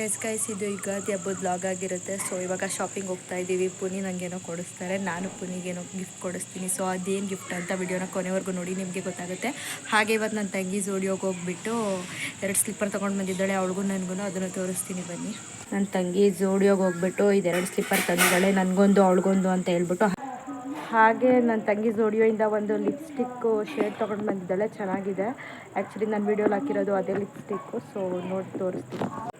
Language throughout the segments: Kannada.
ಎಸ್ ಗೈಸ್, ಇದು ಯುಗಾದಿ ಹಬ್ಬದ ಬ್ಲಾಗ್ ಆಗಿರುತ್ತೆ. ಸೊ ಇವಾಗ ಶಾಪಿಂಗ್ ಹೋಗ್ತಾ ಇದ್ದೀವಿ ಪುನಿ ನನಗೇನೋ ಕೊಡಿಸ್ತಾರೆ. ನಾನು ಪುನಿಗೇನೋ ಗಿಫ್ಟ್ ಕೊಡಿಸ್ತೀನಿ. ಸೊ ಅದೇನು ಗಿಫ್ಟ್ ಅಂತ ವಿಡಿಯೋನ ಕೊನೆವರೆಗೂ ನೋಡಿ ನಿಮಗೆ ಗೊತ್ತಾಗುತ್ತೆ. ಹಾಗೆ ಇವತ್ತು ನನ್ನ ತಂಗಿ ಜೋಡಿಯೋಗಿ ಹೋಗ್ಬಿಟ್ಟು ಎರಡು ಸ್ಲಿಪ್ಪರ್ ತೊಗೊಂಡು ಬಂದಿದ್ದಾಳೆ. ಅವಳಿಗೂ ನನಗೂ ಅದನ್ನು ತೋರಿಸ್ತೀನಿ. ಬನ್ನಿ. ನನ್ನ ತಂಗಿ ಜೋಡಿಯೋಗಿ ಹೋಗ್ಬಿಟ್ಟು ಇದೆರಡು ಸ್ಲಿಪ್ಪರ್ ತಂದಿದ್ದಾಳೆ. ನನಗೊಂದು, ಅವಳಿಗೊಂದು ಅಂತ ಹೇಳ್ಬಿಟ್ಟು. ಹಾಗೆ ನನ್ನ ತಂಗಿ ಜೋಡಿಯೋಯಿಂದ ಒಂದು ಲಿಪ್ಸ್ಟಿಕ್ಕು ಶೇಡ್ ತೊಗೊಂಡು ಬಂದಿದ್ದಾಳೆ. ಚೆನ್ನಾಗಿದೆ. ಆ್ಯಕ್ಚುಲಿ ನಾನು ವೀಡಿಯೋಲಿ ಹಾಕಿರೋದು ಅದೇ ಲಿಪ್ಸ್ಟಿಕ್ಕು ಸೊ ನೋಡಿ ತೋರಿಸ್ತೀನಿ.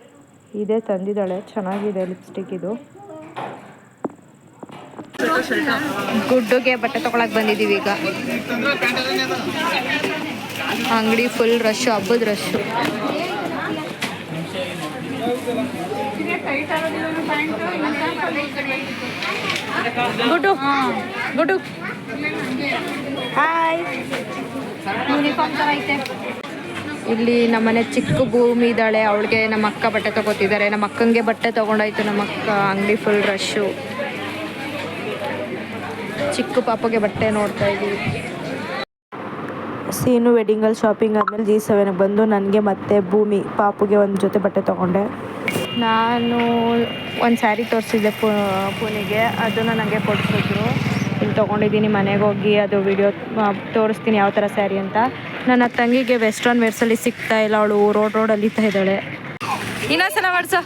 ಇದೇ ತಂದಿದ್ದಾಳೆ. ಚೆನ್ನಾಗಿದೆ ಲಿಪ್ಸ್ಟಿಕ್ ಇದು. ಗುಡ್ಡುಗೆ ಬಟ್ಟೆ ತಗೊಳಕ್ ಬಂದಿದ್ದೀವಿ ಈಗ. ಅಂಗಡಿ ಫುಲ್ ರಶ್ ಹಬ್ಬದ ರಶ್ ಗುಡ್ಡು ಗುಡ್ಡು. ಹಾಯ್ ಯೂನಿಫಾರ್ಮ್ ಥರ ಐತೆ. ಇಲ್ಲಿ ನಮ್ಮನೆ ಚಿಕ್ಕ ಭೂಮಿ ಇದ್ದಾಳೆ ಅವಳಿಗೆ ನಮ್ಮ ಅಕ್ಕ ಬಟ್ಟೆ ತಗೋತಿದ್ದಾರೆ. ನಮ್ಮ ಅಕ್ಕಂಗೆ ಬಟ್ಟೆ ತಗೊಂಡಾಯ್ತು ನಮ್ಮ ಅಕ್ಕ ಅಂಗಡಿ ಫುಲ್ ರಶ್ಶು ಚಿಕ್ಕ ಪಾಪಗೆ ಬಟ್ಟೆ ನೋಡ್ತಾ ಇದ್ದೀವಿ. ಸೀನು ವೆಡ್ಡಿಂಗಲ್ಲಿ ಶಾಪಿಂಗ್ ಆದಮೇಲೆ ಜಿ ಸೆವೆನ್ಗೆ ಬಂದು ನನಗೆ ಮತ್ತೆ ಭೂಮಿ ಪಾಪುಗೆ ಒಂದು ಜೊತೆ ಬಟ್ಟೆ ತೊಗೊಂಡೆ. ನಾನು ಒಂದು ಸ್ಯಾರಿ ತೋರಿಸಿದ್ದೆ ಪೂನಿಗೆ. ಅದನ್ನು ನನಗೆ ಕೊಡಿಸಿದ್ರು. ಇಲ್ಲಿ ತೊಗೊಂಡಿದ್ದೀನಿ ಮನೆಗೆ ಹೋಗಿ ಅದು ವಿಡಿಯೋ ತೋರಿಸ್ತೀನಿ ಯಾವ ಥರ ಸ್ಯಾರಿ ಅಂತ. ನನ್ನ ತಂಗಿಗೆ ವೆಸ್ಟರ್ನ್ ವೇರ್ಸಲ್ಲಿ ಸಿಗ್ತಾ ಇಲ್ಲ ಅವಳು ರೋಡ್ ರೋಡ್ ಅಲಿತಾ ಇದ್ದಾಳೆ. ಇನ್ನೊಂದ್ಸಲ ಮಾಡಿಸು.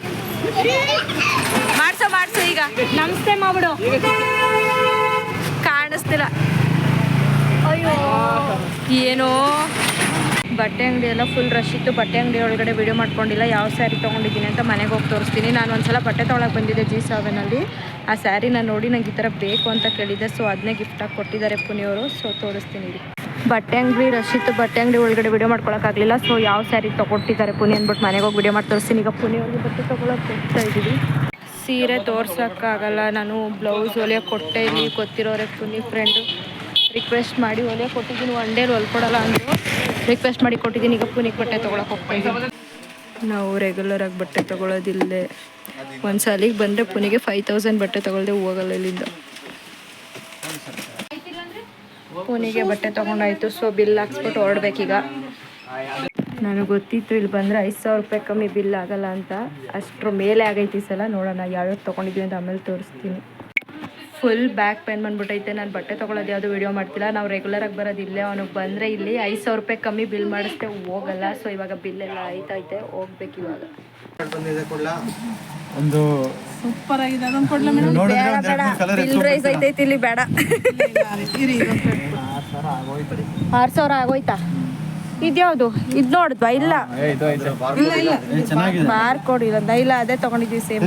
ಮಾಡಿಸೋ ಮಾಡಿಸು ಈಗ. ನಮಸ್ತೆ ಮಾಡ್ಬಿಡು. ಕಾಣಿಸ್ತಿಲ್ಲ. ಅಯ್ಯೋ. ಏನೋ. ಬಟ್ಟೆ ಅಂಗಡಿ ಎಲ್ಲ ಫುಲ್ ರಶ್ ಇತ್ತು. ಬಟ್ಟೆ ಅಂಗಡಿ ಒಳಗಡೆ ವಿಡಿಯೋ ಮಾಡ್ಕೊಂಡಿಲ್ಲ ಯಾವ ಸ್ಯಾರಿ ತೊಗೊಂಡಿದ್ದೀನಿ ಅಂತ ಮನೆಗೆ ಹೋಗಿ ತೋರಿಸ್ತೀನಿ. ನಾನು ಒಂದ್ಸಲ ಬಟ್ಟೆ ತೊಗೊಳಕ್ಕೆ ಬಂದಿದ್ದೆ ಜಿ ಸೆವೆನಲ್ಲಿ ಆ ಸ್ಯಾರಿನ ನೋಡಿ ನಂಗೆ ಈ ಥರ ಬೇಕು ಅಂತ ಕೇಳಿದ್ದೆ ಸೊ ಅದನ್ನೇ ಗಿಫ್ಟಾಗಿ ಕೊಟ್ಟಿದ್ದಾರೆ ಪುನಿಯವರು. ಸೊ ತೋರಿಸ್ತೀನಿ ಇಲ್ಲಿ. ಬಟ್ಟೆ ಅಂಗಡಿ ರಶಿತ್ ಬಟ್ಟೆ ಅಂಗಡಿ ಒಳಗಡೆ ವಿಡಿಯೋ ಮಾಡ್ಕೊಳಕ್ಕಾಗಲಿಲ್ಲ ಸೊ ಯಾವ ಸ್ಯಾರಿ ತೊಗೊಟ್ಟಿದ್ದಾರೆ ಪುನಿ ಅಂದ್ಬಿಟ್ಟು ಮನೆಗೆ ಹೋಗಿ ವಿಡಿಯೋ ಮಾಡಿ ತೋರಿಸ್ತೀನಿ. ಈಗ ಪುನಿಯವ್ರಿಗೆ ಬಟ್ಟೆ ತೊಗೊಳಕ್ಕೆ ಹೋಗ್ತಾ ಇದ್ದೀವಿ. ಸೀರೆ ತೋರ್ಸೋಕ್ಕಾಗಲ್ಲ ನಾನು ಬ್ಲೌಸ್ ಹೊಲಿಯೋಕೆ ಕೊಟ್ಟೆ ಇಲ್ಲಿ ಗೊತ್ತಿರೋರೆ ಪುನಿ ಫ್ರೆಂಡು ರಿಕ್ವೆಸ್ಟ್ ಮಾಡಿ ಹೊಲಿಯೋಕೆ ಕೊಟ್ಟಿದ್ದೀನಿ. ಒನ್ ಡೇಲಿ ಹೊಲ್ಕೊಡಲ್ಲ ಅಂದರು. ರಿಕ್ವೆಸ್ಟ್ ಮಾಡಿ ಕೊಟ್ಟಿದ್ದೀನಿ. ಈಗ ಪುನಿಗೆ ಬಟ್ಟೆ ತೊಗೊಳಕ್ಕೆ ಹೋಗ್ತಾ ಇದ್ದೀನಿ. ನಾವು ರೆಗ್ಯುಲರಾಗಿ ಬಟ್ಟೆ ತೊಗೊಳೋದಿಲ್ಲೇ ಒಂದು ಸಾಲಿಗೆ ಬಂದರೆ ಪುನಿಗೆ ಫೈವ್ ತೌಸಂಡ್ ಬಟ್ಟೆ ತೊಗೊಳ್ದೆ ಹೋಗಲ್ಲ ಇಲ್ಲಿಂದ. ಪುನಿಗೆ ಬಟ್ಟೆ ತೊಗೊಂಡಾಯ್ತು ಸೊ ಬಿಲ್ ಹಾಕ್ಸ್ಬಿಟ್ಟು ಹೊರಡ್ಬೇಕೀಗ. ನನಗೆ ಗೊತ್ತಿತ್ತು ಇಲ್ಲಿ ಬಂದರೆ ಐದು ಸಾವಿರ ರೂಪಾಯಿ ಕಮ್ಮಿ ಬಿಲ್ ಆಗಲ್ಲ ಅಂತ. ಅಷ್ಟ್ರ ಮೇಲೆ ಆಗೈತಿ ಸಲ, ನೋಡೋಣ ಯಾವ್ಯಾವ ತೊಗೊಂಡಿದ್ವಿ ಅಂತ ಆಮೇಲೆ ತೋರಿಸ್ತೀನಿ. ಫುಲ್ ಬ್ಯಾಕ್ ಪೇನ್ ಬಂದ್ಬಿಟ್ಟೈತೆ ನಾನು ಬಟ್ಟೆ ತೊಗೊಳೋದು ಯಾವುದು ವೀಡಿಯೋ ಮಾಡ್ತಿಲ್ಲ. ನಾವು ರೆಗ್ಯುಲರಾಗಿ ಬರೋದು ಇಲ್ಲೇ. ಅವನಿಗೆ ಬಂದರೆ ಇಲ್ಲಿ ಐದು ಸಾವಿರ ರೂಪಾಯಿ ಕಮ್ಮಿ ಬಿಲ್ ಮಾಡಿಸ್ದೆ ಹೋಗಲ್ಲ. ಸೊ ಇವಾಗ ಬಿಲ್ ಎಲ್ಲ ಆಯ್ತೈತೆ ಹೋಗ್ಬೇಕು ಇವಾಗ. ಒಂದು ಸೂಪರ್ ಆಗಿದೆ. ಅದೊಂದು ಕೊಡ್ಲ ಮೇಡಮ್ ಬಿಲ್ ರೈಸ್ ಐತೈತಿ ಇಲ್ಲಿ ಬೇಡ. ಆರು ಸಾವಿರ ಆಗೋಯ್ತಾ? ಇದ್ಯಾವುದು? ಇದು ನೋಡಿದ್ವಾ? ಇಲ್ಲ. ಇಲ್ಲ ಇಲ್ಲ. ಐತೆ. ಚೆನ್ನಾಗಿದೆ. ಮಾರ್ಕ್ ಕೊಡಿಲ್ಲ ಇಲ್ಲ ಅದೇ ತಗೊಂಡಿದ್ವಿ ಸೇಮ್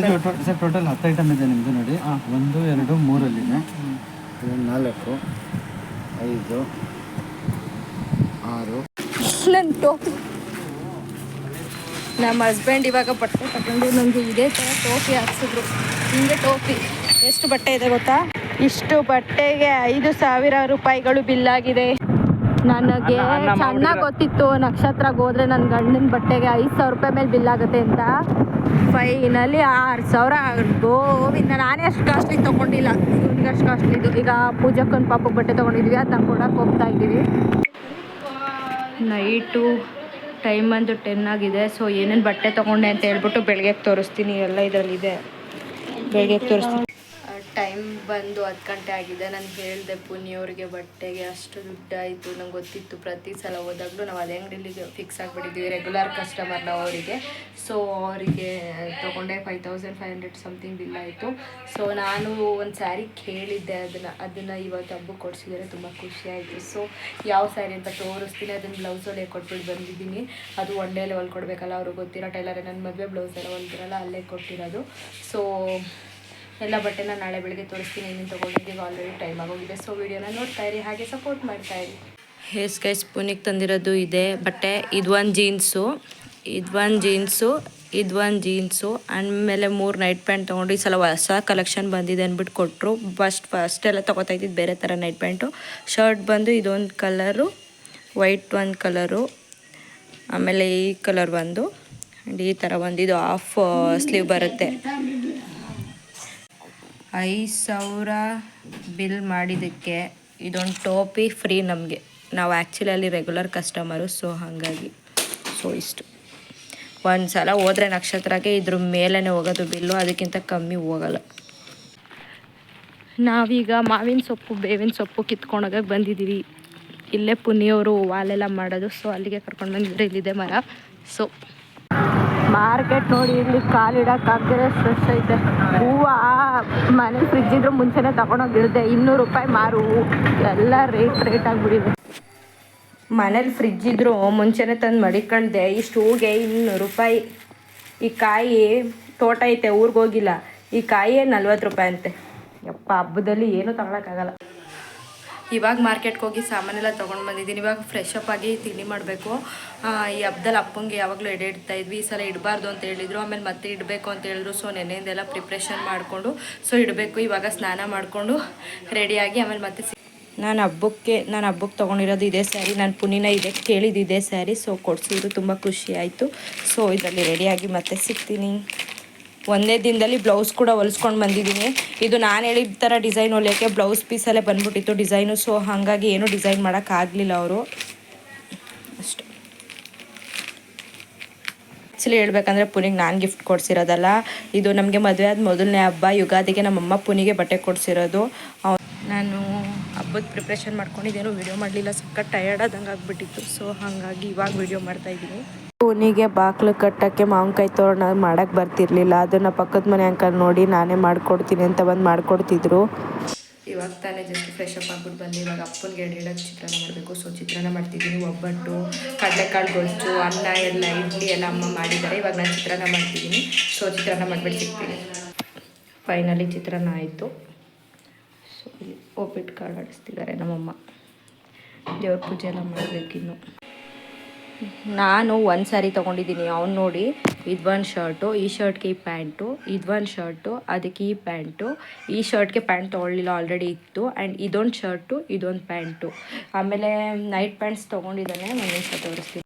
ಸರ್ ಟೋಟಲ್ ಹತ್ತು ಐಟಮ್ ಇದೆ ನಿಮ್ಮದು ನೋಡಿ. ಒಂದು ಎರಡು ಮೂರಲ್ಲಿದೆ ಇದು ನಾಲ್ಕು ಐದು ಆರು. ನನ್ನ ಟೋಪಿ. ನಮ್ಮ ಹಸ್ಬೆಂಡ್ ಇವಾಗ ಬಟ್ಟೆ ತಗೊಂಡು ನನಗೆ ಇದೇ ಥರ ಟೋಪಿ ಹಾಕ್ಸಿದ್ರು. ಹಿಂಗೆ ಟೋಪಿ. ಎಷ್ಟು ಬಟ್ಟೆ ಇದೆ ಗೊತ್ತಾ? ಇಷ್ಟು ಬಟ್ಟೆಗೆ ಐದು ಸಾವಿರ ರೂಪಾಯಿಗಳು ಬಿಲ್ ಆಗಿದೆ. ನನಗೆ ಚೆನ್ನಾಗಿ ಗೊತ್ತಿತ್ತು ನಕ್ಷತ್ರಕ್ಕೆ ಹೋದ್ರೆ ನನ್ನ ಗಂಡನ ಬಟ್ಟೆಗೆ ಐದು ಸಾವಿರ ರೂಪಾಯಿ ಮೇಲೆ ಬಿಲ್ ಆಗುತ್ತೆ ಅಂತ. ಫೈನಲಿ ಆರು ಸಾವಿರ ಗೋವಿಂದ ನಾನೇ ಅಷ್ಟು ಕಾಸ್ಟ್ಲಿ ತೊಗೊಂಡಿಲ್ಲ. ಇವ್ನಿಗೆ ಅಷ್ಟು ಕಾಸ್ಟ್ಲಿದು ಈಗ ಪೂಜಕ್ಕೊಂದು ಪಾಪಕ್ಕೆ ಬಟ್ಟೆ ತೊಗೊಂಡಿದ್ವಿ ಅದನ್ನ ಕೊಡಕ್ಕೆ ಹೋಗ್ತಾ ಇದ್ದೀವಿ. ನೈಟು ಟೈಮ್ ಬಂದು ಟೆನ್ ಆಗಿದೆ. ಸೊ ಏನೇನು ಬಟ್ಟೆ ತೊಗೊಂಡೆ ಅಂತ ಹೇಳ್ಬಿಟ್ಟು ಬೆಳಗ್ಗೆ ತೋರಿಸ್ತೀನಿ. ಎಲ್ಲ ಇದರಲ್ಲಿದೆ. ಬೆಳಗ್ಗೆ ತೋರಿಸ್ತೀನಿ. ಟೈಮ್ ಬಂದು ಹತ್ತು ಗಂಟೆ ಆಗಿದೆ. ನಾನು ಹೇಳಿದೆ ಪುನಿಯವ್ರಿಗೆ ಬಟ್ಟೆಗೆ ಅಷ್ಟು ದುಡ್ಡಾಯಿತು, ನಂಗೆ ಗೊತ್ತಿತ್ತು ಪ್ರತಿ ಸಲ ಹೋದಾಗಲೂ ನಾವು ಅದೇ ಅಂಗಡಿಲಿಗೆ ಫಿಕ್ಸ್ ಆಗಿಬಿಟ್ಟಿದ್ವಿ ರೆಗ್ಯುಲರ್ ಕಸ್ಟಮರ್ ನಾವು ಅವರಿಗೆ. ಸೊ ಅವರಿಗೆ ತೊಗೊಂಡೆ five thousand five hundred something bill ಆಯಿತು. ಸೊ ನಾನು ಒಂದು ಸ್ಯಾರಿ ಕೇಳಿದ್ದೆ ಅದನ್ನು ಅದನ್ನು ಇವತ್ತು ಹಬ್ಬ ಕೊಡಿಸಿದರೆ ತುಂಬ ಖುಷಿಯಾಯಿತು ಸೊ ಯಾವ ಸ್ಯಾರಿ ಅಂತ ತೋರಿಸ್ತೀನಿ ಅದನ್ನು ಬ್ಲೌಸ್ ಒಳ್ಳೆ ಕೊಟ್ಬಿಟ್ಟು ಬಂದಿದ್ದೀನಿ. ಅದು ಒನ್ ಲೆವೆಲ್ ಹೊಲ್ಕೊಡ್ಬೇಕಲ್ಲ ಅವ್ರಿಗೆ ಗೊತ್ತಿರೋ ಟೈಲರೇ, ನನ್ನ ಮದುವೆ ಬ್ಲೌಸ್ ಎಲ್ಲ ಹೊಲ್ದಿರಲ್ಲ, ಅಲ್ಲೇ ಕೊಟ್ಟಿರೋದು. ಸೊ ಎಲ್ಲ ಬಟ್ಟೆನ ನಾಳೆ ಬೆಳಗ್ಗೆ ತೋರಿಸ್ತೀನಿ ಏನೇನು ತೊಗೊಂಡಿದ್ದೀವಿ ಆಲ್ರೆಡಿ ಟೈಮ್ ಆಗೋಗಿದೆ. ಸೊ ವಿಡಿಯೋನ ನೋಡ್ತಾ ಇರಿ, ಹಾಗೆ ಸಪೋರ್ಟ್ ಮಾಡ್ತಾ ಇರಿ. ಹೇಸ್ ಗೈಸ್ ಪುನಿಗೆ ತಂದಿರೋದು ಇದೆ ಬಟ್ಟೆ. ಇದು ಒಂದು ಜೀನ್ಸು ಇದು ಒಂದು ಜೀನ್ಸು ಇದು ಒಂದು ಜೀನ್ಸು ಆಮೇಲೆ ಮೂರು ನೈಟ್ ಪ್ಯಾಂಟ್ ತೊಗೊಂಡು ಈ ಸಲ ಹೊಸ ಕಲೆಕ್ಷನ್ ಬಂದಿದೆ ಅಂದ್ಬಿಟ್ಟು ಕೊಟ್ಟರು ಫಸ್ಟ್ ಫಸ್ಟ್ ಎಲ್ಲ ತೊಗೋತಾ ಇದ್ದಿದ್ದು ಬೇರೆ ಥರ ನೈಟ್ ಪ್ಯಾಂಟು ಶರ್ಟ್ ಬಂದು ಇದೊಂದು ಕಲರು ವೈಟ್ ಒಂದು ಕಲರು ಆಮೇಲೆ ಈ ಕಲರ್ ಬಂದು ಆ್ಯಂಡ್ ಈ ಥರ ಒಂದು, ಇದು ಆಫ್ ಸ್ಲೀವ್ ಬರುತ್ತೆ. ಐದು ಸಾವಿರ ಬಿಲ್ ಮಾಡಿದ್ದಕ್ಕೆ ಇದೊಂದು ಟೋಪಿ ಫ್ರೀ ನಮಗೆ. ನಾವು ಆ್ಯಕ್ಚುಲಿ ಅಲ್ಲಿ ರೆಗ್ಯುಲರ್ ಕಸ್ಟಮರು ಸೊ ಹಾಗಾಗಿ ಸೊ ಇಷ್ಟು. ಒಂದು ಸಲ ಹೋದರೆ ನಕ್ಷತ್ರಕ್ಕೆ ಇದ್ರ ಮೇಲೇ ಹೋಗೋದು ಬಿಲ್ಲು, ಅದಕ್ಕಿಂತ ಕಮ್ಮಿ ಹೋಗಲ್ಲ. ನಾವೀಗ ಮಾವಿನ ಸೊಪ್ಪು, ಬೇವಿನ ಸೊಪ್ಪು ಕಿತ್ಕೊಂಡೋಗಕ್ಕೆ ಬಂದಿದ್ದೀವಿ. ಇಲ್ಲೇ ಪುನಿಯವರು ವಾಲೆಲ್ಲ ಮಾಡೋದು ಸೊ ಅಲ್ಲಿಗೆ ಕರ್ಕೊಂಡು ಬಂದಿದ್ರೆ ಇಲ್ಲಿದೆ ಮರ. ಸೊ ಮಾರ್ಕೆಟ್ ನೋಡಿ, ಇಲ್ಲಿ ಕಾಲಿಡಕ್ಕಾಗದೆ ಸ್ಟ್ರೆಸ್ ಐತೆ. ಹೂವು ಮನೆ ಫ್ರಿಜ್ ಇದ್ರೆ ಮುಂಚೆನೇ ತಗೊಂಡೋಗಿಡ್ದೆ ಇನ್ನೂರು ರೂಪಾಯಿ ಮಾರು. ಎಲ್ಲ ರೇಟ್ ರೇಟ್ ಆಗಿಬಿಟ್ಟಿದೆ. ಮನೇಲಿ ಫ್ರಿಜ್ ಮುಂಚೆನೇ ತಂದು ಮಡಿಕಳ್ದೆ ಇಷ್ಟು ಹೂಗೆ ಇನ್ನೂರು ರೂಪಾಯಿ. ಈ ಕಾಯಿ ತೋಟ ಐತೆ ಊರಿಗೋಗಿಲ್ಲ ಈ ಕಾಯಿಯೇ ನಲ್ವತ್ತು ರೂಪಾಯಿ ಅಂತೆ. ಯಪ್ಪ, ಹಬ್ಬದಲ್ಲಿ ಏನೂ ತಗೊಳಕ್ಕಾಗಲ್ಲ. ಇವಾಗ ಮಾರ್ಕೆಟ್ಗೆ ಹೋಗಿ ಸಾಮಾನೆಲ್ಲ ತೊಗೊಂಡು ಬಂದಿದ್ದೀನಿ. ಇವಾಗ ಫ್ರೆಶ್ ಅಪ್ ಆಗಿ ತಿಂಡಿ ಮಾಡಬೇಕು. ಈ ಹಬ್ಬದಲ್ಲಿ ಅಪ್ಪಂಗೆ ಯಾವಾಗಲೂ ಎಡೆ ಇಡ್ತಾ ಇದ್ವಿ. ಈ ಸಲ ಇಡಬಾರ್ದು ಅಂತ ಹೇಳಿದ್ರು. ಆಮೇಲೆ ಮತ್ತೆ ಇಡಬೇಕು ಅಂತ ಹೇಳಿದ್ರು. ಸೊ ನೆನೆಯಿಂದೆಲ್ಲ ಪ್ರಿಪ್ರೇಷನ್ ಮಾಡಿಕೊಂಡು ಸೊ ಇಡಬೇಕು. ಇವಾಗ ಸ್ನಾನ ಮಾಡಿಕೊಂಡು ರೆಡಿಯಾಗಿ ಆಮೇಲೆ ಮತ್ತೆ ನಾನು ಹಬ್ಬಕ್ಕೆ ನಾನು ಹಬ್ಬಕ್ಕೆ ತೊಗೊಂಡಿರೋದು ಇದೇ ಸ್ಯಾರಿ ನಾನು ಪುನೀನ ಇದೆ ಕೇಳಿದ್ದು ಇದೇ ಸ್ಯಾರಿ ಸೊ ಕೊಡಿಸಿದ್ರು. ತುಂಬ ಖುಷಿ ಆಯಿತು. ಸೊ ಇದರಲ್ಲಿ ರೆಡಿಯಾಗಿ ಮತ್ತೆ ಸಿಗ್ತೀನಿ. ಒಂದೇ ದಿನದಲ್ಲಿ ಬ್ಲೌಸ್ ಕೂಡ ಹೊಲಿಸ್ಕೊಂಡು ಬಂದಿದ್ದೀನಿ. ಇದು ನಾನು ಹೇಳಿದ ಥರ ಡಿಸೈನ್ ಹೊಲಿಯೋಕ್ಕೆ ಬ್ಲೌಸ್ ಪೀಸಲ್ಲೇ ಬಂದ್ಬಿಟ್ಟಿತ್ತು. ಡಿಸೈನು ಸೊ ಹಾಗಾಗಿ ಏನೂ ಡಿಸೈನ್ ಮಾಡೋಕ್ಕಾಗಲಿಲ್ಲ ಅವರು. ಅಷ್ಟು. ಆ್ಯಕ್ಚುಲಿ ಹೇಳ್ಬೇಕಂದ್ರೆ ಪುನಿಗೆ ನಾನು ಗಿಫ್ಟ್ ಕೊಡಿಸಿರೋದಲ್ಲ. ಇದು ನಮಗೆ ಮದುವೆ ಆದ ಮೊದಲನೇ ಹಬ್ಬ. ಯುಗಾದಿಗೆ ನಮ್ಮಮ್ಮ ಪುನಿಗೆ ಬಟ್ಟೆ ಕೊಡಿಸಿರೋದು. ನಾನು ಹಬ್ಬದ ಪ್ರಿಪ್ರೇಷನ್ ಮಾಡ್ಕೊಂಡಿದ್ದೇನು ವಿಡಿಯೋ ಮಾಡಲಿಲ್ಲ ಸಖತ್ ಟಯರ್ಡ್ ಆದಂಗೆ ಆಗಿಬಿಟ್ಟಿತ್ತು. ಸೊ ಹಾಗಾಗಿ ಇವಾಗ ವಿಡಿಯೋ ಮಾಡ್ತಾ ಇದ್ದೀನಿ. ಪುನಿಗೆ ಬಾಕ್ಲು ಕಟ್ಟಕ್ಕೆ ಮಾವಿನಕಾಯಿ ತೋರಣ ಮಾಡಕ್ಕೆ ಬರ್ತಿರ್ಲಿಲ್ಲ. ಅದನ್ನು ಪಕ್ಕದ ಮನೆ ಅಂಕಲ್ ನೋಡಿ ನಾನೇ ಮಾಡ್ಕೊಡ್ತೀನಿ ಅಂತ ಬಂದು ಮಾಡ್ಕೊಡ್ತಿದ್ರು. ಇವಾಗ ತಾನೇ ಜಸ್ಟ್ ಫ್ರೆಶ್ ಅಪ್ ಆಗ್ಬಿಟ್ಟು ಬಂದು. ಇವಾಗ ಅಪ್ಪನಿಗೆ ಎರಡು ಚಿತ್ರಾನ್ನ ಮಾಡಬೇಕು. ಸೊ ಚಿತ್ರಾನ್ನ ಮಾಡ್ತಿದ್ದೀನಿ. ಒಬ್ಬಟ್ಟು ಕಡಲೆಕಾಳು ಗೊಜ್ಜು ಅನ್ನ ಎಲ್ಲ ಇಡ್ಲಿ ಎಲ್ಲ ಅಮ್ಮ ಮಾಡಿದ್ದಾರೆ. ಇವಾಗ ನಾನು ಚಿತ್ರಾನ್ನ ಮಾಡ್ತಿದ್ದೀನಿ. ಸೊ ಚಿತ್ರಾನ್ನ ಮಾಡಿಬಿಟ್ಟು ಸಿಗ್ತೀನಿ. ಫೈನಲಿ ಚಿತ್ರಾನ್ನ ಆಯಿತು. ಇಲ್ಲಿ ಒಬ್ಬಿಟ್ಟು ಕಾಳು ಆಡಿಸ್ತಿದ್ದಾರೆ ನಮ್ಮಮ್ಮ. ದೇವ್ರ ಪೂಜೆ ಎಲ್ಲ ಮಾಡಬೇಕಿನ್ನು ನಾನು ಒಂದು ಸಾರಿ ತೊಗೊಂಡಿದ್ದೀನಿ. ಅವ್ನು ನೋಡಿ ಇದು ಒಂದು ಶರ್ಟು ಈ ಶರ್ಟ್ಗೆ ಈ ಪ್ಯಾಂಟು ಇದು ಒಂದು ಶರ್ಟು ಅದಕ್ಕೆ ಈ ಪ್ಯಾಂಟು. ಈ ಶರ್ಟ್ಗೆ ಪ್ಯಾಂಟ್ ತೊಗೊಳ್ಳಿಲ್ಲ ಆಲ್ರೆಡಿ ಇತ್ತು. ಆ್ಯಂಡ್ ಇದೊಂದು ಶರ್ಟು ಇದೊಂದು ಪ್ಯಾಂಟು. ಆಮೇಲೆ ನೈಟ್ ಪ್ಯಾಂಟ್ಸ್ ತೊಗೊಂಡಿದ್ದಾನೆ ನಾನು ತೋರಿಸ್ತೀನಿ.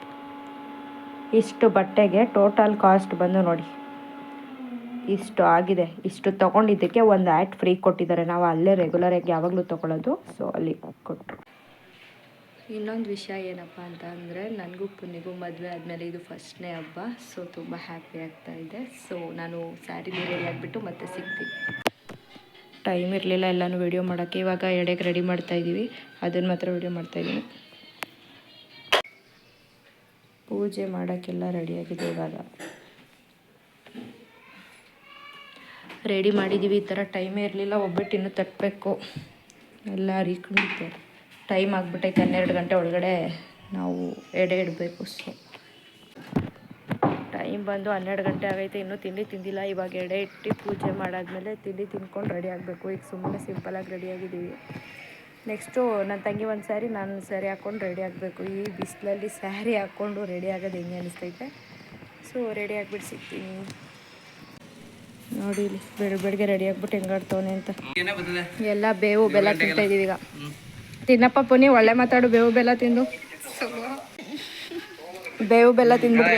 ಇಷ್ಟು ಬಟ್ಟೆಗೆ ಟೋಟಲ್ ಕಾಸ್ಟ್ ಬಂದು ನೋಡಿ. ಇಷ್ಟು ಆಗಿದೆ. ಇಷ್ಟು ತೊಗೊಂಡಿದ್ದಕ್ಕೆ ಒಂದು ಆ್ಯಟ್ ಫ್ರೀ ಕೊಟ್ಟಿದ್ದಾರೆ. ನಾವು ಅಲ್ಲೇ ರೆಗ್ಯುಲರಾಗಿ ಯಾವಾಗಲೂ ತೊಗೊಳೋದು. ಸೊ ಅಲ್ಲಿ ಕೊಟ್ಟರು ಇನ್ನೊಂದು ವಿಷಯ ಏನಪ್ಪ ಅಂತ ಅಂದರೆ ನನಗೂ ಪುನಿಗೂ ಮದುವೆ ಆದಮೇಲೆ ಇದು ಫಸ್ಟ್ನೇ ಹಬ್ಬ. ಸೊ ತುಂಬ ಹ್ಯಾಪಿ ಆಗ್ತಾ ಇದೆ. ಸೊ ನಾನು ಸ್ಯಾರಿ ರೆಡಿ ಆಗಿಬಿಟ್ಟು ಮತ್ತೆ ಸಿಗ್ತೀನಿ. ಟೈಮ್ ಇರಲಿಲ್ಲ ಎಲ್ಲನೂ ವೀಡಿಯೋ ಮಾಡೋಕ್ಕೆ. ಇವಾಗ ಎಡೆಗೆ ರೆಡಿ ಮಾಡ್ತಾ ಇದ್ದೀವಿ ಅದನ್ನು ಮಾತ್ರ ವೀಡಿಯೋ ಮಾಡ್ತಾ ಇದ್ದೀನಿ ಪೂಜೆ ಮಾಡೋಕ್ಕೆಲ್ಲ ರೆಡಿಯಾಗಿದೆ ಇವಾಗ. ರೆಡಿ ಮಾಡಿದ್ದೀವಿ ಈ ಥರ ಟೈಮೇ ಇರಲಿಲ್ಲ. ಒಬ್ಬಟ್ಟು ಇನ್ನೂ ತಟ್ಟಬೇಕು ಎಲ್ಲ ರೀಕೊಂಡಿತ್ತು ಟೈಮ್ ಆಗಿಬಿಟ್ಟೈತೆ. ಹನ್ನೆರಡು ಗಂಟೆ ಒಳಗಡೆ ನಾವು ಎಡೆ ಇಡಬೇಕು. ಸೊ ಟೈಮ್ ಬಂದು ಹನ್ನೆರಡು ಗಂಟೆ ಆಗೈತೆ. ಇನ್ನೂ ತಿಂಡಿ ತಿಂದಿಲ್ಲ. ಇವಾಗ ಎಡೆ ಇಟ್ಟು ಪೂಜೆ ಮಾಡಾದಮೇಲೆ ತಿಂಡಿ ತಿಂದ್ಕೊಂಡು ರೆಡಿ ಆಗಬೇಕು. ಈಗ ಸುಮ್ಮನೆ ಸಿಂಪಲಾಗಿ ರೆಡಿ ಆಗಿದ್ದೀವಿ. ನೆಕ್ಸ್ಟು ನನ್ನ ತಂಗಿ ಒಂದು ಸ್ಯಾರಿ, ನಾನು ಸ್ಯಾರಿ ಹಾಕ್ಕೊಂಡು ರೆಡಿ ಆಗಬೇಕು. ಈ ಬಿಸಿಲಲ್ಲಿ ಸ್ಯಾರಿ ಹಾಕ್ಕೊಂಡು ರೆಡಿ ಆಗೋದು ಹೆಂಗೆ ಅನಿಸ್ತೈತೆ? ಸೊ ರೆಡಿ ಆಗಿಬಿಟ್ಟು ಸಿಗ್ತೀನಿ. ನೋಡಿ ಇಲ್ಲಿ ಬೆಳ ಬೆಳಗ್ಗೆ ರೆಡಿ ಆಗ್ಬಿಟ್ಟು ಹೆಂಗಾಡ್ತವನೆ ಅಂತ. ಎಲ್ಲ ಬೇವು ಬೆಲ್ಲ ತಿಂತಾ ಇದೀವಿ ಈಗ. ತಿನ್ನಪ್ಪ ಪುನಿ ಒಳ್ಳೆ ಮಾತಾಡು ಬೇವು ಬೆಲ್ಲ ತಿಂದು. ಬೇವು ಬೆಲ್ಲ ತಿಂದ್ಬಿಟ್ಟು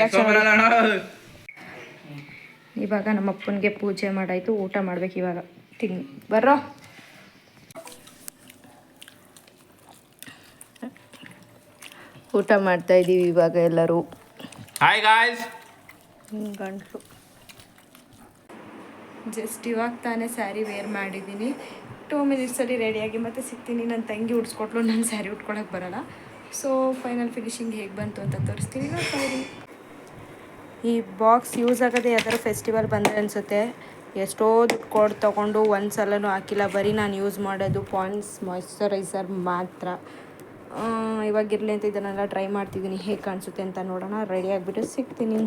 ಇವಾಗ ನಮ್ಮ ಅಪ್ಪನಿಗೆ ಪೂಜೆ ಮಾಡಾಯ್ತು ಊಟ ಮಾಡ್ಬೇಕು ಇವಾಗ. ತಿನ್ ಬರ್ರೋ. ಊಟ ಮಾಡ್ತಾ ಇದೀವಿ ಇವಾಗ ಎಲ್ಲರೂ. ಹಾಯ್ ಗಾಯ್ಸ್ ಜಸ್ಟ್ ಇವಾಗ ತಾನೇ ಸ್ಯಾರಿ ವೇರ್ ಮಾಡಿದ್ದೀನಿ. ಟೂ ಮಿನಿಟ್ಸಲ್ಲಿ ರೆಡಿಯಾಗಿ ಮತ್ತೆ ಸಿಗ್ತೀನಿ. ನನ್ನ ತಂಗಿ ಉಡ್ಸ್ಕೊಟ್ಲು, ನಾನು ಸ್ಯಾರಿ ಉಟ್ಕೊಳಕ್ಕೆ ಬರಲ್ಲ. ಸೊ ಫೈನಲ್ ಫಿನಿಶಿಂಗ್ ಹೇಗೆ ಬಂತು ಅಂತ ತೋರಿಸ್ತೀನಿ. ಸ್ಯಾರಿ ಈ ಬಾಕ್ಸ್ ಯೂಸ್ ಆಗೋದೇ ಯಾವ್ದಾರು ಫೆಸ್ಟಿವಲ್ ಬಂದರೆ ಅನಿಸುತ್ತೆ. ಎಷ್ಟೋ ದುಡ್ಡು ಕೊಟ್ಟು ತೊಗೊಂಡು ಒಂದು ಹಾಕಿಲ್ಲ. ಬರೀ ನಾನು ಯೂಸ್ ಮಾಡೋದು ಪಾಂಡ್ಸ್ ಮಾಯ್ಶ್ಚರೈಸರ್ ಮಾತ್ರ. ಇವಾಗಿರಲಿ ಅಂತ ಇದನ್ನೆಲ್ಲ ಟ್ರೈ ಮಾಡ್ತಿದ್ದೀನಿ ಹೇಗೆ ಕಾಣಿಸುತ್ತೆ ಅಂತ ನೋಡೋಣ. ರೆಡಿ ಆಗಿಬಿಟ್ಟು ಸಿಗ್ತೀನಿ.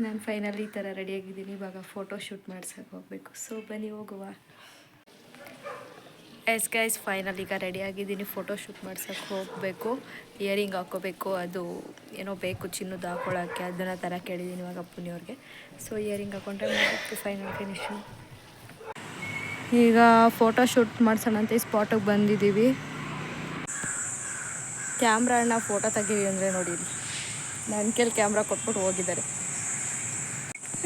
ನಾನು ಫೈನಲಿ ಈ ಥರ ರೆಡಿಯಾಗಿದ್ದೀನಿ ಇವಾಗ ಫೋಟೋ ಶೂಟ್ ಮಾಡ್ಸೋಕೆ ಹೋಗಬೇಕು. ಸೊ ಬನ್ನಿ, ಹೋಗುವ. ಎಸ್ ಗೈಸ್ ಫೈನಲ್ ಈಗ ರೆಡಿಯಾಗಿದ್ದೀನಿ ಫೋಟೋ ಶೂಟ್ ಮಾಡ್ಸೋಕೆ ಹೋಗಬೇಕು. ಇಯರಿಂಗ್ ಹಾಕೋಬೇಕು. ಅದು ಏನೋ ಬೇಕು, ಚಿನ್ನದ ಹಾಕೊಳ್ಳೋಕ್ಕೆ ಅದನ್ನು ಥರ ಕೇಳಿದ್ದೀನಿ ಇವಾಗ ಅಪ್ಪನಿಯವ್ರಿಗೆ ಸೊ ಇಯರಿಂಗ್ ಹಾಕೊಂಡ್ರೆ ಮಾಡಬೇಕು ಫೈನಲ್ ಫಿನಿಶು ಈಗ ಫೋಟೋ ಶೂಟ್ ಮಾಡ್ಸೋಣ ಅಂತ ಈ ಸ್ಪಾಟಿಗೆ ಬಂದಿದ್ದೀವಿ. ಕ್ಯಾಮ್ರಾನ ಫೋಟೋ ತೆಗೀವಿ ಅಂದರೆ ನೋಡಿ ನನ್ನ ಕೇಳಿ ಕ್ಯಾಮ್ರಾ ಕೊಟ್ಬಿಟ್ಟು ಹೋಗಿದ್ದಾರೆ.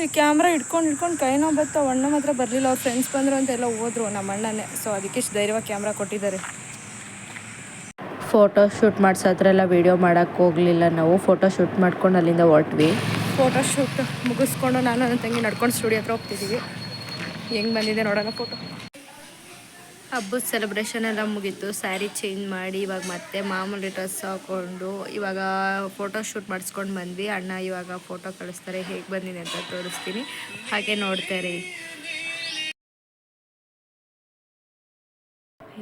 ಈ ಕ್ಯಾಮ್ರಾ ಇಟ್ಕೊಂಡು ಇಟ್ಕೊಂಡು ಕೈ ನೋವು ಬತ್ತ ಅಣ್ಣ ಮಾತ್ರ ಬರಲಿಲ್ಲ. ಅವ್ರ ಫ್ರೆಂಡ್ಸ್ ಬಂದರು ಅಂತೆಲ್ಲ ಹೋದ್ರು ನಮ್ಮ ಅಣ್ಣನೇ. ಸೊ ಅದಕ್ಕೆ ಇಷ್ಟು ಧೈರ್ಯವಾಗಿ ಕ್ಯಾಮ್ರಾ ಕೊಟ್ಟಿದ್ದಾರೆ. ಫೋಟೋ ಶೂಟ್ ಮಾಡಿಸೋ ಎಲ್ಲ ವೀಡಿಯೋ ಮಾಡೋಕ್ಕೆ ಹೋಗಲಿಲ್ಲ ನಾವು. ಫೋಟೋ ಶೂಟ್ ಮಾಡ್ಕೊಂಡು ಅಲ್ಲಿಂದ ಹೊರಟ್ವಿ. ಫೋಟೋ ಶೂಟ್ ಮುಗಿಸ್ಕೊಂಡು ನಾನು ನನ್ನ ತಂಗಿ ನಡ್ಕೊಂಡು ಸ್ಟುಡಿಯೋ ಹತ್ರ ಹೋಗ್ತಿದ್ದೀವಿ ಹೆಂಗೆ ಬಂದಿದೆ ನೋಡೋಣ ಫೋಟೋ ಹಬ್ಬದ ಸೆಲೆಬ್ರೇಷನ್ ಎಲ್ಲ ಮುಗೀತು. ಸ್ಯಾರಿ ಚೇಂಜ್ ಮಾಡಿ ಇವಾಗ ಮತ್ತೆ ಮಾಮೂಲಿ ಡ್ರೆಸ್ ಹಾಕೊಂಡು ಇವಾಗ ಫೋಟೋ ಶೂಟ್ ಮಾಡಿಸ್ಕೊಂಡು ಬಂದ್ವಿ. ಅಣ್ಣ ಇವಾಗ ಫೋಟೋ ಕಳಿಸ್ತಾರೆ. ಹೇಗೆ ಬಂದಿನಿ ಅಂತ ತೋರಿಸ್ತೀನಿ. ಹಾಗೆ ನೋಡ್ತಾರೆ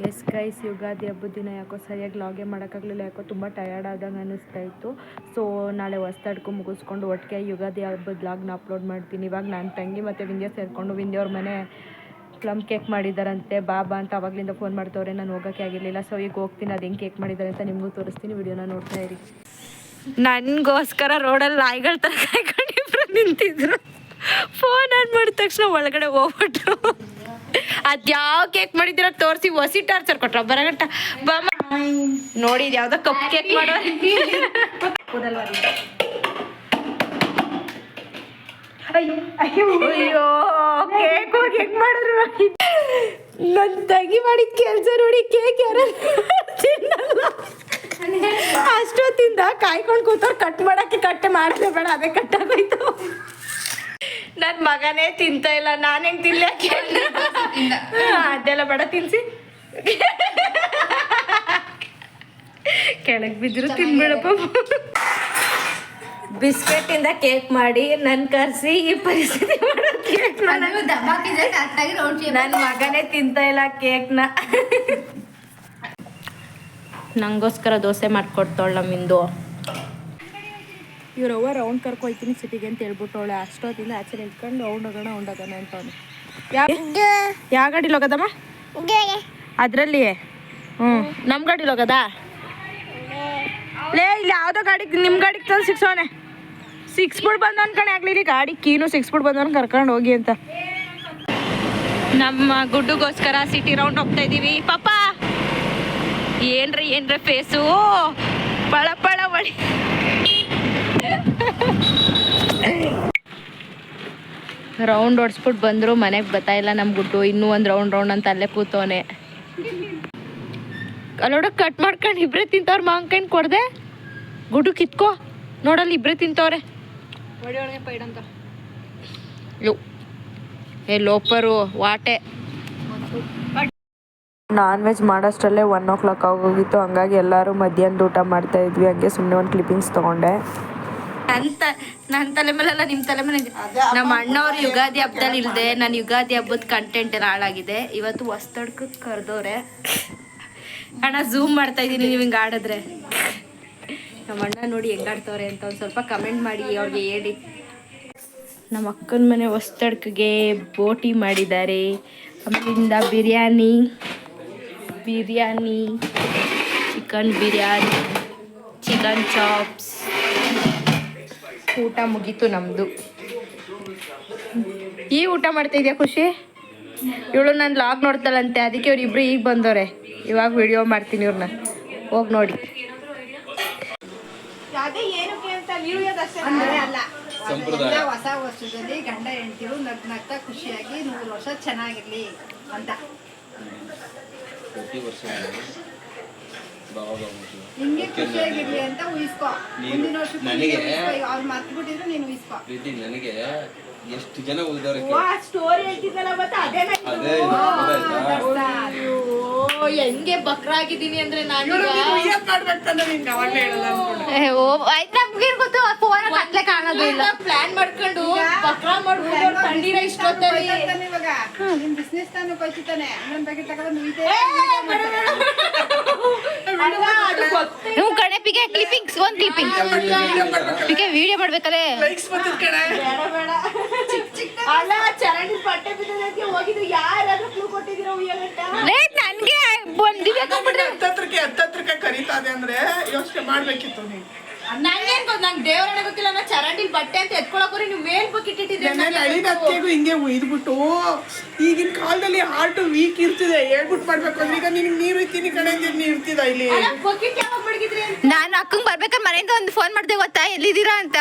ಎಸ್ ಗೈಸ್ ಯುಗಾದಿ ಹಬ್ಬದ ದಿನ ಯಾಕೋ ಸರಿಯಾಗಿ ಲಾಗೆ ಮಾಡೋಕ್ಕಾಗಲಿಲ್ಲ. ಯಾಕೋ ತುಂಬ ಟಯರ್ಡ್ ಆದಂಗೆ ಅನ್ನಿಸ್ತಾ ಇತ್ತು. ಸೊ ನಾಳೆ ಹೊಸ್ತಾಡ್ಕೊ ಮುಗಿಸ್ಕೊಂಡು ಒಟ್ಟಿಗೆ ಯುಗಾದಿ ಹಬ್ಬದ ಲಾಗ್ನ ಅಪ್ಲೋಡ್ ಮಾಡ್ತೀನಿ. ಇವಾಗ ನನ್ನ ತಂಗಿ ಮತ್ತು ವಿಂಧ್ಯ ಸೇರಿಕೊಂಡು, ವಿಂಧ್ಯ ಅವ್ರ ಮನೆ ಪ್ಲಮ್ ಕೇಕ್ ಮಾಡಿದಾರಂತೆ ಬಾಬಾ ಅಂತ ಅವಾಗ್ಲಿಂದ ಫೋನ್ ಮಾಡ್ತವ್ರೆ ನಾನು ಹೋಗಕ್ಕೆ ಆಗಿರಲಿಲ್ಲ. ಸೊ ಈಗ ಹೋಗ್ತೀನಿ ಅದು ಹೆಂಗೆ ಕೇಕ್ ಮಾಡಿದ್ದಾರೆ ಅಂತ ನಿಮಗೂ ತೋರಿಸ್ತೀನಿ ವಿಡಿಯೋನ ನೋಡ್ತಾ ಇರಿ. ನನಗೋಸ್ಕರ ರೋಡಲ್ಲಿ ನಾಯಿಗಳ ತರ ಕಾಯ್ಕೊಂಡಿಬ್ರು ನಿಂತಿದ್ರು. ಫೋನ್ ಆನ್ ಮಾಡಿದ ತಕ್ಷಣ ಒಳಗಡೆ ಹೋಗ್ಬಿಟ್ರು. ಅದ್ಯಾವ ಕೇಕ್ ಮಾಡಿದಿರ ತೋರಿಸಿ ಹೊಸಿ ಟಾರ್ಚರ್ ಕೊಟ್ರ. ಬರಗಟ್ಟ ಬಾಮ. ನೋಡಿ ಇದು ಯಾವ್ದೋ ಕಪ್ ಕೇಕ್ ಮಾಡೋ ಅಯ್ಯೋ ಕೇಕ್ ಹೋಗಿ ಹೆಂಗ್ ಮಾಡಿದ್ರು ನನ್ ತಂಗಿ ಮಾಡಿದ ಕೆಲಸ ನೋಡಿ ಕೇಕ್ ಯಾರು ತಿನ್ನಲ್ಲ ಅಷ್ಟೊತ್ತಿಂದ ಕಾಯ್ಕೊಂಡು ಕೂತವ್ರು ಕಟ್ ಮಾಡಕ್ಕೆ ಕಟ್ ಮಾಡಿದ್ರೆ ಬೇಡ ಅದೇ ಕಟ್ಟಾಗೋಯ್ತು ನನ್ ಮಗನೇ ತಿಂತ ಇಲ್ಲ ನಾನು ಹೆಂಗ್ ತಿನ್ಲಿ ಅದೆಲ್ಲ ಬೇಡ ತಿನ್ಸಿ ಕೆಳಗ್ ಬಿದ್ರು ತಿನ್ಬೇಡಪ್ಪ ಬಿಸ್ಕೆಟ್ ಇಂದ ಕೇಕ್ ಮಾಡಿ ನನ್ ಕರ್ಸಿ ಈ ಪರಿಸ್ಥಿತಿ ಕೇಕ್ ನನ್ನ ಮಗನೇ ತಿಂತ ಇಲ್ಲ ಕೇಕ್ನ. ನಂಗೋಸ್ಕರ ದೋಸೆ ಮಾಡ್ಕೊಡ್ತಾಳ ನಮ್ಮಿಂದು ಇವ್ರವ್ವ ರೌಂಡ್ ಕರ್ಕೊಯ್ತೀನಿ ಸಿಟಿಗೆ ಅಂತ ಹೇಳ್ಬಿಟ್ಟವಳೆ. ಅಷ್ಟೊತ್ತಿಂದ ಆಚೆ ನಿಂತ್ಕೊಂಡು ರೌಂಡ್ ಹೋಗೋಣ ರೌಂಡ್ ಹೋಗೋಣ ಅಂತವನು. ಯಾವ ಗಾಡಿಲಿ ಹೋಗದಮ್ಮ ಅದರಲ್ಲಿ ಹ್ಞೂ ನಮ್ಮ ಗಾಡಿಲಿ ಹೋಗೋದಾ ಲೇ ಇಲ್ಲಿ ಯಾವುದೋ ಗಾಡಿಗೆ ನಿಮ್ಮ ಗಾಡಿಗೆ ತಂದು ಸಿಕ್ಸೋನೆ ಸಿಕ್ಸ್ ಫುಡ್ ಬಂದ ಅನ್ಕಣೆ ಆಗ್ಲಿ ಗಾಡಿ ಕೀನು ಸಿಕ್ಸ್ ಫುಡ್ ಬಂದವನ್ ಕರ್ಕೊಂಡು ಹೋಗಿ ಅಂತ. ನಮ್ಮ ಗುಡ್ಡುಗೋಸ್ಕರ ಸಿಟಿ ರೌಂಡ್ ಹೋಗ್ತಾ ಇದೀವಿ. ಪಾಪ! ಏನ್ರಿ ಏನ್ರಿ ಫೇಸು ಪಳ ಪಳ ಮಳಿ. ರೌಂಡ್ ಹೊಡ್ಸ್ಬಿಟ್ಟು ಬಂದ್ರು ಮನೆಗೆ ಬರ್ತಾ ಇಲ್ಲ ನಮ್ಮ ಗುಡ್ಡು. ಇನ್ನೂ ಒಂದು ರೌಂಡ್ ರೌಂಡ್ ಅಂತ ಅಲ್ಲೇ ಕೂತವನೆ. ಅಲ್ಲೋಡ ಕಟ್ ಮಾಡ್ಕೊಂಡು ಇಬ್ರೇ ತಿಂತವ್ರ ಮಾಂಕಂಡ್ ಕೊಡ್ದೆ? ಗುಡ್ಡು ಕಿತ್ಕೋ. ನೋಡಲ್ಲಿ ಇಬ್ರೇ ತಿಂತವ್ರೆ. ಯೋ ಏ ಲೋಪರು ವಾಟೆ. ನಾನ್ ವೆಜ್ ಮಾಡೋಷ್ಟರಲ್ಲೇ ಒನ್ ಓ ಕ್ಲಾಕ್ ಆಗೋಗಿತ್ತು. ಹಂಗಾಗಿ ಎಲ್ಲರೂ ಮಧ್ಯಾಹ್ನದ ಊಟ ಮಾಡ್ತಾ ಇದ್ವಿ. ಹಂಗೆ ಸುಮ್ಮನೆ ಒಂದು ಕ್ಲಿಪ್ಪಿಂಗ್ಸ್ ತೊಗೊಂಡೆ. ಅಂತ ನನ್ನ ತಲೆ ಮೇಲೆಲ್ಲ ನಿಮ್ಮ ತಲೆ ಮೇಲೆ ನಮ್ಮ ಅಣ್ಣವ್ರು ಯುಗಾದಿ ಹಬ್ಬದಲ್ಲಿ ಇಲ್ಲದೆ ನಾನು ಯುಗಾದಿ ಹಬ್ಬದ ಕಂಟೆಂಟ್ ಎಲ್ಲ ಹಾಳಾಗಿದೆ? ಇವತ್ತು ಹೊಸ್ತಡ್ಕಕ್ಕೆ ಕರೆದವ್ರೆ. ಅಣ್ಣ ಝೂಮ್ ಮಾಡ್ತಾ ಇದ್ದೀನಿ ನೀವು ಹಿಂಗೆ ಆಡಿದ್ರೆ. ನಮ್ಮ ಅಣ್ಣ ನೋಡಿ ಹೆಂಗಾಡ್ತವ್ರೆ ಅಂತ ಒಂದು ಸ್ವಲ್ಪ ಕಮೆಂಟ್ ಮಾಡಿ ಅವ್ರಿಗೆ ಹೇಳಿ. ನಮ್ಮ ಅಕ್ಕನ ಮನೆ ಹೊಸ್ತಡ್ಕಿಗೆ ಬೋಟಿ ಮಾಡಿದ್ದಾರೆ. ಆಮೇಲಿಂದ biryani biryani chicken biryani chicken chops ಊಟ ಮುಗೀತು ನಮ್ಮದು ಈ ಊಟ ಮಾಡ್ತಾ ಇದೆಯಾ ಖುಷಿ? ಇವಳು ನಾನು ಲಾಗ್ ನೋಡ್ತಾಳಂತೆ, ಅದಕ್ಕೆ ಇವ್ರು ಇಬ್ರು ಈಗ ಬಂದವ್ರೆ. ಇವಾಗ ವಿಡಿಯೋ ಮಾಡ್ತೀನಿ ಇವ್ರನ್ನ ಹೋಗಿ ನೋಡಿ. ಅಂದ್ರೆ ಅಲ್ಲ. ಸಂಪ್ರದಾಯ. ಹೊಸ ವರ್ಷದಲ್ಲಿ ಗಂಡ ಹೆಂಡತಿರು ನಗ್ ನಗ್ತಾ ಖುಷಿಯಾಗಿ ನೂರು ವರ್ಷ ಚೆನ್ನಾಗಿರ್ಲಿ ಅಂತ. ಪ್ರತಿ ವರ್ಷ ಖುಷಿಯಾಗಿರ್ಲಿ ಅಂತ ಉಯಿಸ್ಕೊ ಮುಂದಿನ ವರ್ಷ ನನಗೆ ಅವ್ರು ನೀನು ಉಯಿಸ್ಕೊ ಪ್ರೀತಿ ನನಗೆ ಎಷ್ಟು ಜನ ಉಳಿದವ್ರೆ ಸ್ಟೋರಿ ಹೇಳ್ತಿದ್ದಲ್ಲ ಮತ್ತೆ ಅದೇನ ಅದೇ ಗೊತ್ತಾಯ್ತಾ ಹೆಂಗೆ ಬಕ್ರಾಗಿದ್ದೀನಿ ಅಂದ್ರೆ ನಾನು ನಮ್ಗೆ ಗೊತ್ತು ಫೋನ್ ಕತ್ಲೆ ಕಾಣೋದು ಇಲ್ಲ. ಪ್ಲಾನ್ ಮಾಡ್ಕೊಂಡು ಬಕ್ರ ಮಾಡ್ಕೊಂಡು ಇಷ್ಟೊತ್ತಲ್ಲಿ ಬಿಸ್ನೆಸ್ ತಾನು ಬಗ್ಗೆ ತಗೊಂಡು ನೀವು ಕಡೆ ಪಿಗೆ ವಿಡಿಯೋ ಒಂದ್ ಲೈಕ್ಸ್ ಪಿಗೆ ವಿಡಿಯೋ ಮಾಡ್ಬೇಕಲ್ಲೇ ಅಲ್ಲ ಚರಂಡಿ ಬಟ್ಟೆ ಬಿದ್ದಕ್ಕೆ ಹೋಗಿದ್ರು ಯಾರಾದ್ರೂ ಕ್ಲೂ ಕೊಟ್ಟಿದ್ದೀರಾ ನನ್ಗೆ ಬಂದಿದೆ ಹತ್ತತ್ರಕ್ಕೆ ಹತ್ತತ್ರಕ್ಕೆ ಕರೀತಾದೆ ಅಂದ್ರೆ ಯೋಚನೆ ಮಾಡ್ಬೇಕಿತ್ತು ನೀ ನಂಗೇನ್ ಗೊತ್ತು ನಂಗೆ ದೇವರನ್ನ ಗೊತ್ತಿಲ್ಲ ನಾ ಚರಂಡಿ ಬಟ್ಟೆ ಅಂತ ಎತ್ಕೊಳಕೋರಿ ನೀವು ಮೇಲ್ ನಳಿನತ್ತೆಗೂ ಹಿಂಗೆ ಒಯ್ದ್ಬಿಟ್ಟು ಈಗಿನ ಕಾಲದಲ್ಲಿ ಹಾರ್ಟ್ ವೀಕ್ ಇರ್ತಿದೆ ಹೇಳ್ಬಿಟ್ಟು ಮಾಡ್ಬೇಕು. ಅಂದ್ರೆ ಈಗ ನಿನ್ಗೆ ನೀರು ಇತ್ತೀನಿ ಕಡೆ ನೀರು ಇರ್ತಿದ ಇಲ್ಲಿ. ಬಕೆಟ್ ಯಾವಾಗ ಮಡಗಿದ್ರಿ? ನಾನು ಅಕ್ಕಂಗೆ ಬರ್ಬೇಕಾದ್ರೆ ಮನೆಯಿಂದ ಒಂದು ಫೋನ್ ಮಾಡ್ದೆ ಗೊತ್ತಾ? ಎಲ್ಲಿದ್ದೀರಾ ಅಂತ.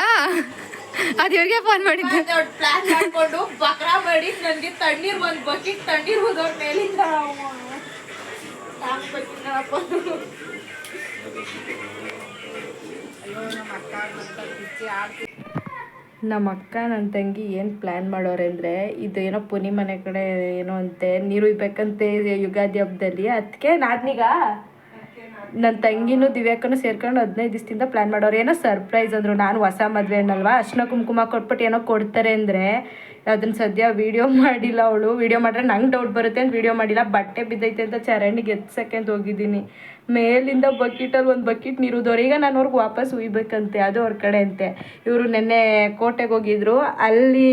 ಅದು ಇವ್ರಿಗೆ ಫೋನ್ ಮಾಡಿದ್ದೆ. ಪ್ಲಾನ್ ಮಾಡ್ಕೊಂಡು ಬಕ್ರಾ ಮಾಡಿ ನನಗೆ ತಣ್ಣೀರ್ ಒಂದು ಬಕೆಟ್ ತಣ್ಣೀರ್ ಹೋದವ್ರ ಮೇಲಿಂದ. ನಮ್ಮ ಅಕ್ಕ ನನ್ನ ತಂಗಿ ಏನು ಪ್ಲ್ಯಾನ್ ಮಾಡೋರೆ ಅಂದರೆ, ಇದು ಏನೋ ಪುನಿ ಮನೆ ಕಡೆ ಏನೋ ಅಂತೆ, ನೀರು ಇಬೇಕಂತೆ ಯುಗಾದಿ ಹಬ್ಬದಲ್ಲಿ. ಅದಕ್ಕೆ ನಾದ್ನೀಗ ನನ್ನ ತಂಗಿನೂ ದಿವ್ಯಾಕನು ಸೇರ್ಕೊಂಡು ಹದಿನೈದು ದಿವಸದಿಂದ ಪ್ಲ್ಯಾನ್ ಮಾಡೋರು. ಏನೋ ಸರ್ಪ್ರೈಸ್ ಅಂದರು. ನಾನು ಹೊಸ ಮದುವೆ ಅರ್ಶಿನ ಕುಂಕುಮ ಕೊಟ್ಬಿಟ್ಟು ಏನೋ ಕೊಡ್ತಾರೆ ಅಂದರೆ ಅದನ್ನ ಸದ್ಯ ವಿಡಿಯೋ ಮಾಡಿಲ್ಲ ಅವಳು. ವಿಡಿಯೋ ಮಾಡಿದ್ರೆ ನಂಗೆ ಡೌಟ್ ಬರುತ್ತೆ ಅಂತ ವಿಡಿಯೋ ಮಾಡಿಲ್ಲ. ಬಟ್ಟೆ ಬಿದ್ದೈತೆ ಅಂತ ಚರಂಡಿಗೆ ಎತ್ಸಕ್ಕೆ ಅಂತ ಹೋಗಿದ್ದೀನಿ. ಮೇಲಿಂದ ಬಕೆಟಲ್ಲಿ ಒಂದು ಬಕೆಟ್ ನೀರು ಈಗ ನಾನು ಅವ್ರಿಗೆ ವಾಪಸ್ ಉಯ್ಬೇಕಂತೆ, ಅದು ಅವ್ರ ಕಡೆ ಅಂತೆ ಇವರು ನೆನ್ನೆ ಕೋಟೆಗೆ ಹೋಗಿದ್ರು. ಅಲ್ಲಿ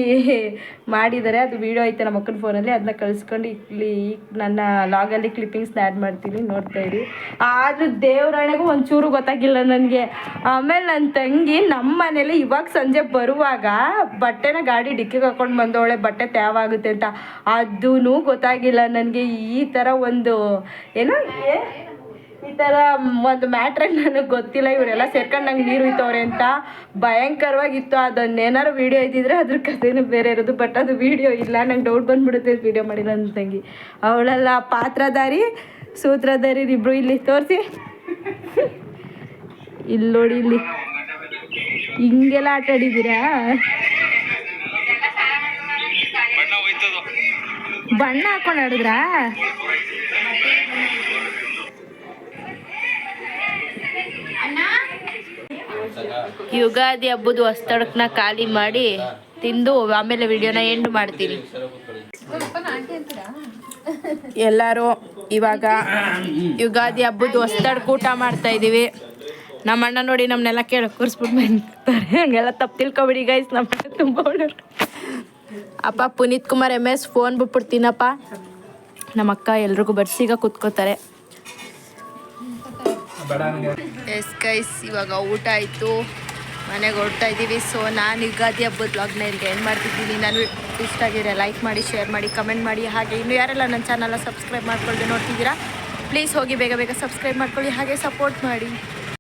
ಮಾಡಿದ್ದಾರೆ ಅದು ವೀಡಿಯೋ ಐತೆ ನಮ್ಮ ಅಕ್ಕನ ಫೋನಲ್ಲಿ ಅದನ್ನ ಕಳಿಸ್ಕೊಂಡು ಇಲ್ಲಿ ನನ್ನ ಲಾಗಲ್ಲಿ ಕ್ಲಿಪ್ಪಿಂಗ್ಸ್ನ ಆ್ಯಡ್ ಮಾಡ್ತೀನಿ, ನೋಡ್ತಾ ಇರಿ. ಆದರೂ ದೇವ್ರಣೆಗೂ ಒಂಚೂರು ಗೊತ್ತಾಗಿಲ್ಲ ನನಗೆ. ಆಮೇಲೆ ನನ್ನ ತಂಗಿ ನಮ್ಮ ಮನೇಲಿ ಇವಾಗ ಸಂಜೆ ಬರುವಾಗ ಬಟ್ಟೆನ ಗಾಡಿ ಡಿಕ್ಕಿಗೆ ಹಾಕೊಂಡು ಬಂದವಳೆ ಬಟ್ಟೆ ತ್ಯಾವಾಗುತ್ತೆ ಅಂತ. ಅದೂ ಗೊತ್ತಾಗಿಲ್ಲ ನನಗೆ ಈ ಥರ ಒಂದು ಏನೋ ಈ ಥರ ಒಂದು ಮ್ಯಾಟ್ರ್ ನನಗೆ ಗೊತ್ತಿಲ್ಲ. ಇವರೆಲ್ಲ ಸೇರ್ಕೊಂಡು ನಂಗೆ ನೀರು ಇತ್ತವ್ರೆ ಅಂತ. ಭಯಂಕರವಾಗಿತ್ತು. ಅದನ್ನೇನಾರು ವೀಡಿಯೋ ಇದ್ದಿದ್ರೆ ಅದ್ರ ಕಥೆನೂ ಬೇರೆ ಇರೋದು. ಬಟ್ ಅದು ವೀಡಿಯೋ ಇಲ್ಲ. ನಂಗೆ ಡೌಟ್ ಬಂದ್ಬಿಡುತ್ತೆ. ವೀಡಿಯೋ ಮಾಡಿಲ್ಲ ನನ್ನ ತಂಗಿ ಅವಳೆಲ್ಲ ಪಾತ್ರಧಾರಿ, ಸೂತ್ರಧಾರಿ ಇಬ್ರು ಇಲ್ಲಿ ತೋರಿಸಿ. ಇಲ್ಲಿ ನೋಡಿ ಇಲ್ಲಿ. ಹಿಂಗೆಲ್ಲ ಆಟ ಬಣ್ಣ ಹಾಕೊಂಡು ಆಡಿದ್ರಾ? ಯುಗಾದಿ ಹಬ್ಬದ ಹೊಸ್ತಡಕ್ನ ಖಾಲಿ ಮಾಡಿ ತಿಂದು ಆಮೇಲೆ ವಿಡಿಯೋನ ಎಂಡ್ ಮಾಡ್ತೀನಿ. ಎಲ್ಲರೂ ಇವಾಗ ಯುಗಾದಿ ಹಬ್ಬದ ಹೊಸ್ತಡಕ್ ಊಟ ಮಾಡ್ತಾ ಇದೀವಿ. ನಮ್ಮ ಅಣ್ಣ ನೋಡಿ ನಮ್ಮನ್ನೆಲ್ಲ ಕೇಳ ಕೂರಿಸ್ಬಿಟ್ಟು ಹಂಗೆಲ್ಲ ತಪ್ಪು ತಿಳ್ಕೊಬಿಡಿ ಗೈಸ್ ನಮ್ಮ ತುಂಬ ಒಳ್ಳೆಯವ್ರು. ಅಪ್ಪ Puneeth Kumar M S phone ಬಿಟ್ಬಿಡ್ತೀನಪ್ಪ. ನಮ್ಮ ಅಕ್ಕ ಎಲ್ರಿಗೂ ಬರ್ಸೀಗ ಕೂತ್ಕೋತಾರೆ. ಎಸ್ ಕೈಸ್ ಇವಾಗ ಊಟ ಆಯಿತು. ಮನೆಗೆ ಹೊರ್ತಾ ಇದ್ದೀವಿ ಸೊ ನಾನು ಯುಗಾದಿ ಹಬ್ಬದ ಲಗ್ನ ಇಲ್ಲಿಗೆ ಏನು ಮಾಡ್ತಿದ್ದೀನಿ. ನಾನು ಇಷ್ಟ ಆಗಿದೆ ಲೈಕ್ ಮಾಡಿ ಶೇರ್ ಮಾಡಿ ಕಮೆಂಟ್ ಮಾಡಿ. ಹಾಗೆ ಇನ್ನು ಯಾರೆಲ್ಲ ನನ್ನ ಚಾನಲ್ನ ಸಬ್ಸ್ಕ್ರೈಬ್ ಮಾಡ್ಕೊಳ್ಳಿ ನೋಡ್ತಿದ್ದೀರಾ ಪ್ಲೀಸ್ ಹೋಗಿ ಬೇಗ ಬೇಗ ಸಬ್ಸ್ಕ್ರೈಬ್ ಮಾಡ್ಕೊಳ್ಳಿ. ಹಾಗೆ ಸಪೋರ್ಟ್ ಮಾಡಿ.